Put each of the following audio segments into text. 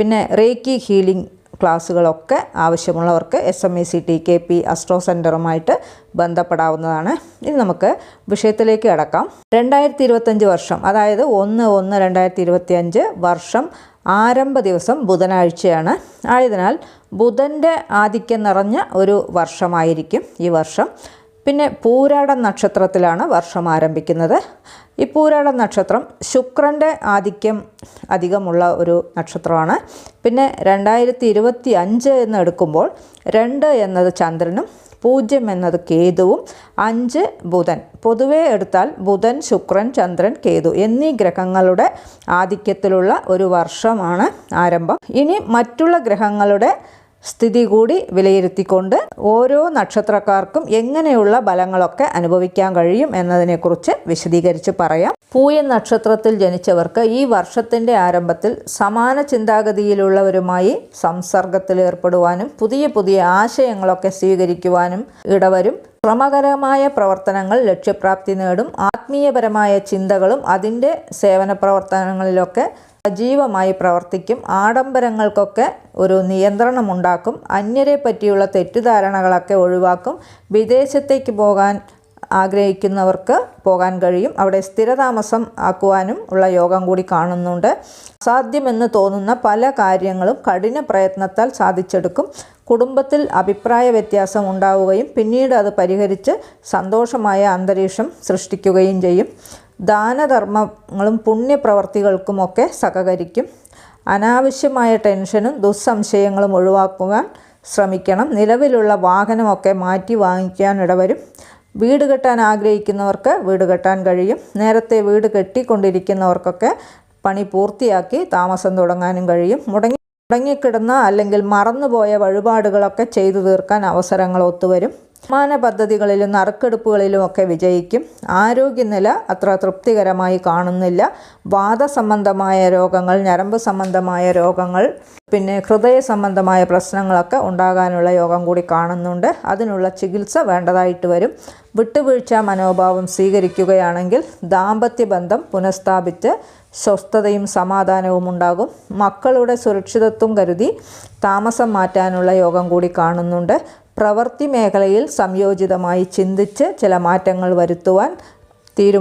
പിന്നെ reiki healing ക്ലാസ്സുകളൊക്കെ ആവശ്യമുള്ളവർക്ക് S M A C T K P astro സെന്ററുമായിട്ട് ബന്ധപ്പെടാവുന്നതാണ്. ഇനി നമുക്ക് വിഷയത്തിലേക്ക് കടക്കാം. രണ്ടായിരത്തി ഇരുപത്തഞ്ച് വർഷം അതായത് ഒന്ന് ഒന്ന് രണ്ടായിരത്തി ഇരുപത്തി അഞ്ച് വർഷം ആരംഭ ദിവസം ബുധനാഴ്ചയാണ്. ആയതിനാൽ ബുധന്റെ ആധിക്യം നിറഞ്ഞ ഒരു വർഷമായിരിക്കും ഈ വർഷം. പിന്നെ പൂരാട നക്ഷത്രത്തിലാണ് വർഷം ആരംഭിക്കുന്നത്. ഈ പൂരാട നക്ഷത്രം ശുക്രന്റെ ആധിക്യം അധികമുള്ള ഒരു നക്ഷത്രമാണ്. പിന്നെ രണ്ടായിരത്തി ഇരുപത്തി അഞ്ച് എന്ന് എടുക്കുമ്പോൾ രണ്ട് എന്നത് ചന്ദ്രനും പൂജ്യം എന്നത് കേതുവും അഞ്ച് ബുധൻ. പൊതുവെ എടുത്താൽ ബുധൻ ശുക്രൻ ചന്ദ്രൻ കേതു എന്നീ ഗ്രഹങ്ങളുടെ ആധിക്യത്തിലുള്ള ഒരു വർഷമാണ് ആരംഭം. ഇനി മറ്റുള്ള ഗ്രഹങ്ങളുടെ സ്ഥിതി കൂടി വിലയിരുത്തിക്കൊണ്ട് ഓരോ നക്ഷത്രക്കാർക്കും എങ്ങനെയുള്ള ബലങ്ങളൊക്കെ അനുഭവിക്കാൻ കഴിയും എന്നതിനെക്കുറിച്ച് വിശദീകരിച്ച് പറയാം. പൂയൻ നക്ഷത്രത്തിൽ ജനിച്ചവർക്ക് ഈ വർഷത്തിന്റെ ആരംഭത്തിൽ സമാന ചിന്താഗതിയിലുള്ളവരുമായി സംസർഗത്തിൽ ഏർപ്പെടുവാനും പുതിയ പുതിയ ആശയങ്ങളൊക്കെ സ്വീകരിക്കുവാനും ഇടവരും ശ്രമകരമായ പ്രവർത്തനങ്ങൾ ലക്ഷ്യപ്രാപ്തി നേടും ആത്മീയപരമായ ചിന്തകളും അതിന്റെ സേവന പ്രവർത്തനങ്ങളിലൊക്കെ സജീവമായി പ്രവർത്തിക്കും. ആഡംബരങ്ങൾക്കൊക്കെ ഒരു നിയന്ത്രണമുണ്ടാക്കും. അന്യരെ പറ്റിയുള്ള തെറ്റിദ്ധാരണകളൊക്കെ ഒഴിവാക്കും. വിദേശത്തേക്ക് പോകാൻ ആഗ്രഹിക്കുന്നവർക്ക് പോകാൻ കഴിയും. അവിടെ സ്ഥിരതാമസം ആക്കുവാനും ഉള്ള യോഗം കൂടി കാണുന്നുണ്ട്. അസാധ്യമെന്ന് തോന്നുന്ന പല കാര്യങ്ങളും കഠിന പ്രയത്നത്താൽ സാധിച്ചെടുക്കും. കുടുംബത്തിൽ അഭിപ്രായ വ്യത്യാസം ഉണ്ടാവുകയും പിന്നീട് അത് പരിഹരിച്ച് സന്തോഷമായ അന്തരീക്ഷം സൃഷ്ടിക്കുകയും ചെയ്യും. ദാനധർമ്മങ്ങളും പുണ്യപ്രവർത്തികൾക്കുമൊക്കെ സഹകരിക്കും. അനാവശ്യമായ ടെൻഷനും ദുസ്സംശയങ്ങളും ഒഴിവാക്കുവാൻ ശ്രമിക്കണം. നിലവിലുള്ള വാഹനമൊക്കെ മാറ്റി വാങ്ങിക്കാൻ ഇടവരും. വീട് കെട്ടാൻ ആഗ്രഹിക്കുന്നവർക്ക് വീട് കെട്ടാൻ കഴിയും. നേരത്തെ വീട് കെട്ടിക്കൊണ്ടിരിക്കുന്നവർക്കൊക്കെ പണി പൂർത്തിയാക്കി താമസം തുടങ്ങാനും കഴിയും. മുടങ്ങി മുടങ്ങിക്കിടന്ന അല്ലെങ്കിൽ മറന്നുപോയ വഴിപാടുകളൊക്കെ ചെയ്തു തീർക്കാൻ അവസരങ്ങൾ ഒത്തുവരും. വരുമാന പദ്ധതികളിലും നറുക്കെടുപ്പുകളിലും ഒക്കെ വിജയിക്കും. ആരോഗ്യനില അത്ര തൃപ്തികരമായി കാണുന്നില്ല. വാദസംബന്ധമായ രോഗങ്ങൾ ഞരമ്പ് സംബന്ധമായ രോഗങ്ങൾ പിന്നെ ഹൃദയ സംബന്ധമായ പ്രശ്നങ്ങളൊക്കെ ഉണ്ടാകാനുള്ള യോഗം കൂടി കാണുന്നുണ്ട്. അതിനുള്ള ചികിത്സ വേണ്ടതായിട്ട് വരും. വിട്ടുവീഴ്ച മനോഭാവം സ്വീകരിക്കുകയാണെങ്കിൽ ദാമ്പത്യ ബന്ധം പുനഃസ്ഥാപിച്ച് സ്വസ്ഥതയും സമാധാനവും ഉണ്ടാകും. മക്കളുടെ സുരക്ഷിതത്വം കരുതി താമസം മാറ്റാനുള്ള യോഗം കൂടി കാണുന്നുണ്ട്. പ്രവൃത്തി മേഖലയിൽ സംയോജിതമായി ചിന്തിച്ച് ചില മാറ്റങ്ങൾ വരുത്തുവാൻ തീരു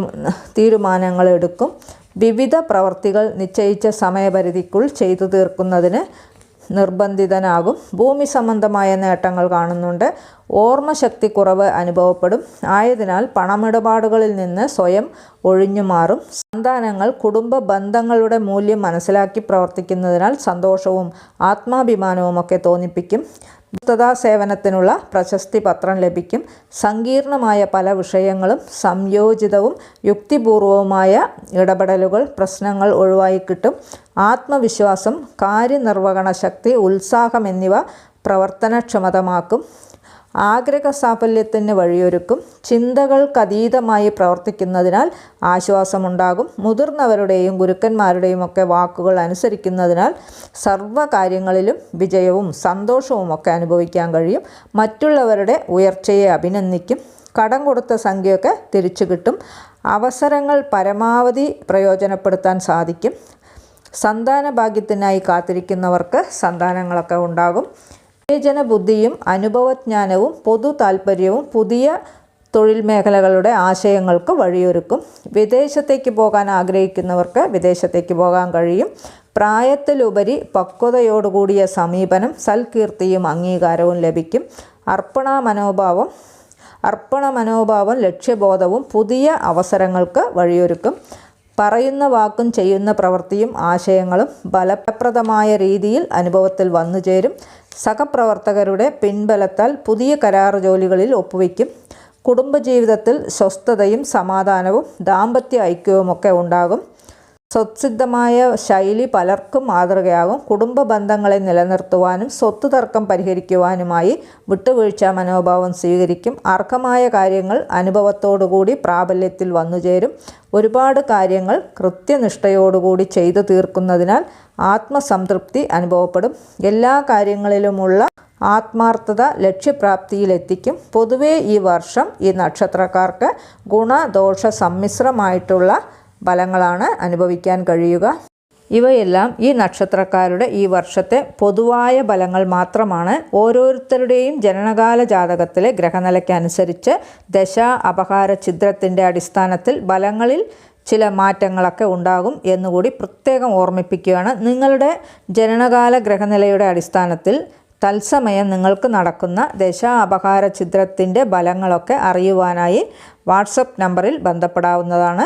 തീരുമാനങ്ങൾ എടുക്കും വിവിധ പ്രവർത്തികൾ നിശ്ചയിച്ച സമയപരിധിക്കുൾ ചെയ്തു തീർക്കുന്നതിന് നിർബന്ധിതനാകും. ഭൂമി സംബന്ധമായ നേട്ടങ്ങൾ കാണുന്നുണ്ട്. ഓർമ്മശക്തി കുറവ് അനുഭവപ്പെടും. ആയതിനാൽ പണമിടപാടുകളിൽ നിന്ന് സ്വയം ഒഴിഞ്ഞു മാറും. സന്താനങ്ങൾ കുടുംബ ബന്ധങ്ങളുടെ മൂല്യം മനസ്സിലാക്കി പ്രവർത്തിക്കുന്നതിനാൽ സന്തോഷവും ആത്മാഭിമാനവും ഒക്കെ തോന്നിപ്പിക്കും. മുക്തതാ സേവനത്തിനുള്ള പ്രശസ്തി പത്രം ലഭിക്കും. സങ്കീർണമായ പല വിഷയങ്ങളും സംയോജിതവും യുക്തിപൂർവവുമായ ഇടപെടലുകൾ പ്രശ്നങ്ങൾ ഒഴിവായി കിട്ടും. ആത്മവിശ്വാസം കാര്യനിർവഹണ ശക്തി ഉത്സാഹം എന്നിവ പ്രവർത്തനക്ഷമതമാക്കും. ആഗ്രഹ സാഫല്യത്തിന് വഴിയൊരുക്കും. ചിന്തകൾക്കതീതമായി പ്രവർത്തിക്കുന്നതിനാൽ ആശ്വാസമുണ്ടാകും. മുതിർന്നവരുടെയും ഗുരുക്കന്മാരുടെയും ഒക്കെ വാക്കുകൾ അനുസരിക്കുന്നതിനാൽ സർവ കാര്യങ്ങളിലും വിജയവും സന്തോഷവും ഒക്കെ അനുഭവിക്കാൻ കഴിയും. മറ്റുള്ളവരുടെ ഉയർച്ചയെ അഭിനന്ദിക്കും. കടം കൊടുത്ത സംഖ്യയൊക്കെ തിരിച്ചു കിട്ടും. അവസരങ്ങൾ പരമാവധി പ്രയോജനപ്പെടുത്താൻ സാധിക്കും. സന്താന ഭാഗ്യത്തിനായി കാത്തിരിക്കുന്നവർക്ക് സന്താനങ്ങളൊക്കെ ഉണ്ടാകും. വിവേചന ബുദ്ധിയും അനുഭവജ്ഞാനവും പൊതു താല്പര്യവും പുതിയ തൊഴിൽ മേഖലകളുടെ ആശയങ്ങൾക്ക് വഴിയൊരുക്കും. വിദേശത്തേക്ക് പോകാൻ ആഗ്രഹിക്കുന്നവർക്ക് വിദേശത്തേക്ക് പോകാൻ കഴിയും. പ്രായത്തിലുപരി പക്വതയോടുകൂടിയ സമീപനം സൽകീർത്തിയും അംഗീകാരവും ലഭിക്കും. അർപ്പണ മനോഭാവം അർപ്പണ മനോഭാവം ലക്ഷ്യബോധവും പുതിയ അവസരങ്ങൾക്ക് വഴിയൊരുക്കും. പറയുന്ന വാക്കും ചെയ്യുന്ന പ്രവൃത്തിയും ആശയങ്ങളും ഫലപ്രദമായ രീതിയിൽ അനുഭവത്തിൽ വന്നു ചേരും. സഹപ്രവർത്തകരുടെ പിൻബലത്താൽ പുതിയ കരാർ ജോലികളിൽ ഒപ്പുവയ്ക്കും കുടുംബജീവിതത്തിൽ സ്വസ്ഥതയും സമാധാനവും ദാമ്പത്യ ഐക്യവുമൊക്കെ ഉണ്ടാകും. സ്വത്സിദ്ധമായ ശൈലി പലർക്കും മാതൃകയാകും. കുടുംബ ബന്ധങ്ങളെ നിലനിർത്തുവാനും സ്വത്ത് തർക്കം പരിഹരിക്കുവാനുമായി വിട്ടുവീഴ്ച മനോഭാവം സ്വീകരിക്കും. അർഹമായ കാര്യങ്ങൾ അനുഭവത്തോടുകൂടി പ്രാബല്യത്തിൽ വന്നുചേരും. ഒരുപാട് കാര്യങ്ങൾ കൃത്യനിഷ്ഠയോടുകൂടി ചെയ്തു തീർക്കുന്നതിനാൽ ആത്മസംതൃപ്തി അനുഭവപ്പെടും. എല്ലാ കാര്യങ്ങളിലുമുള്ള ആത്മാർത്ഥത ലക്ഷ്യപ്രാപ്തിയിലെത്തിക്കും. പൊതുവേ ഈ വർഷം ഈ നക്ഷത്രക്കാർക്ക് ഗുണദോഷ സമ്മിശ്രമായിട്ടുള്ള ഫലങ്ങളാണ് അനുഭവിക്കാൻ കഴിയുക. ഇവയെല്ലാം ഈ നക്ഷത്രക്കാരുടെ ഈ വർഷത്തെ പൊതുവായ ഫലങ്ങൾ മാത്രമാണ്. ഓരോരുത്തരുടെയും ജനനകാല ജാതകത്തിലെ ഗ്രഹനിലയ്ക്കനുസരിച്ച് ദശ അപഹാര ഛിദ്രത്തിന്റെ അടിസ്ഥാനത്തിൽ ഫലങ്ങളിൽ ചില മാറ്റങ്ങളൊക്കെ ഉണ്ടാകും എന്നുകൂടി പ്രത്യേകം ഓർമ്മിപ്പിക്കുകയാണ്. നിങ്ങളുടെ ജനനകാല ഗ്രഹനിലയുടെ അടിസ്ഥാനത്തിൽ തത്സമയം നിങ്ങൾക്ക് നടക്കുന്ന ദശ അപഹാര ഛിദ്രത്തിന്റെ ഫലങ്ങളൊക്കെ അറിയുവാനായി വാട്സപ്പ് നമ്പറിൽ ബന്ധപ്പെടാവുന്നതാണ്.